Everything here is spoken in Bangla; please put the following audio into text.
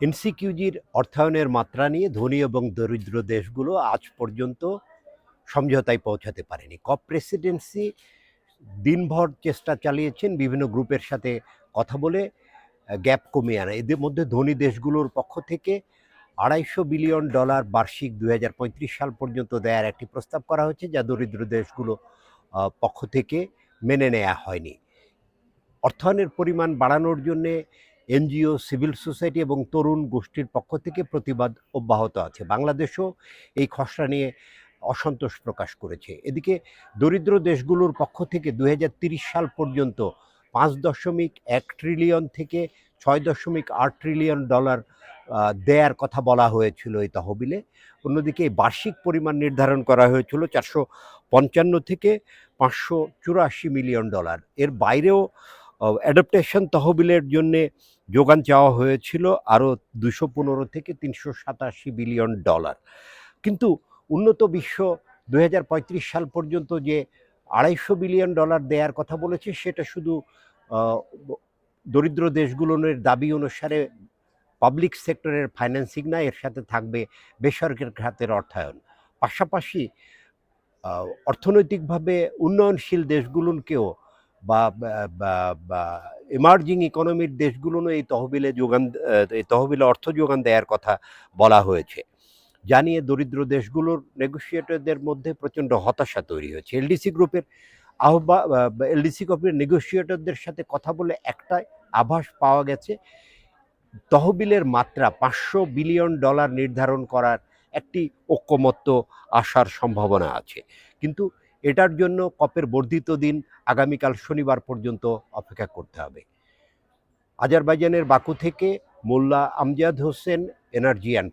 এনসিকিউজির অর্থায়নের মাত্রা নিয়ে ধনী এবং দরিদ্র দেশগুলো আজ পর্যন্ত সমঝোতায় পৌঁছাতে পারেনি। কপ প্রেসিডেন্সি দিনভর চেষ্টা চালিয়েছেন, বিভিন্ন গ্রুপের সাথে কথা বলে গ্যাপ কমিয়ে আনা। এদের মধ্যে ধনী দেশগুলোর পক্ষ থেকে আড়াইশো বিলিয়ন ডলার বার্ষিক দু হাজার পঁয়ত্রিশ সাল পর্যন্ত দেয়ার একটি প্রস্তাব করা হয়েছে, যা দরিদ্র দেশগুলো পক্ষ থেকে মেনে নেওয়া হয়নি। অর্থায়নের পরিমাণ বাড়ানোর জন্যে এনজিও, সিভিল সোসাইটি এবং তরুণ গোষ্ঠীর পক্ষ থেকে প্রতিবাদ অব্যাহত আছে। বাংলাদেশও এই খসড়া নিয়ে অসন্তোষ প্রকাশ করেছে। এদিকে দরিদ্র দেশগুলোর পক্ষ থেকে দু সাল পর্যন্ত পাঁচ দশমিক এক ট্রিলিয়ন থেকে ছয় দশমিক আট ট্রিলিয়ন ডলার দেয়ার কথা বলা হয়েছিল এই তহবিলে। অন্যদিকে বার্ষিক পরিমাণ নির্ধারণ করা হয়েছিল চারশো পঞ্চান্ন থেকে পাঁচশো চুরাশি মিলিয়ন ডলার। এর বাইরেও অ্যাডাপ্টেশন তহবিলের জন্যে যোগান চাওয়া হয়েছিল আরও দুশো পনেরো থেকে তিনশো সাতাশি বিলিয়ন ডলার। কিন্তু উন্নত বিশ্ব দু হাজার পঁয়ত্রিশ সাল পর্যন্ত যে আড়াইশো বিলিয়ন ডলার দেওয়ার কথা বলেছে, সেটা শুধু দরিদ্র দেশগুলোর দাবি অনুসারে পাবলিক সেক্টরের ফাইন্যান্সিং না, এর সাথে থাকবে বেসরকারি খাতের অর্থায়ন। পাশাপাশি অর্থনৈতিকভাবে উন্নয়নশীল দেশগুলোকেও বা এমার্জিং ইকোনমির দেশগুলো এই তহবিলে যোগান, এই তহবিলে অর্থ যোগান দেওয়ার কথা বলা হয়েছে। জানিয়ে দরিদ্র দেশগুলোর নেগোসিয়েটরদের মধ্যে প্রচণ্ড হতাশা তৈরি হয়েছে। এলডিসি গ্রুপের আহ্বা এলডিসি গ্রুপের নেগোসিয়েটরদের সাথে কথা বলে একটা আভাস পাওয়া গেছে, তহবিলের মাত্রা পাঁচশো বিলিয়ন ডলার নির্ধারণ করার একটি ঐক্যমত্য আসার সম্ভাবনা আছে। কিন্তু এটার জন্য কপের বর্ধিত দিন আগামীকাল শনিবার পর্যন্ত অপেক্ষা করতে হবে। আজারবাইজানের বাকু থেকে মোল্লা আমজাদ হোসেন, এনার্জি অ্যান্ড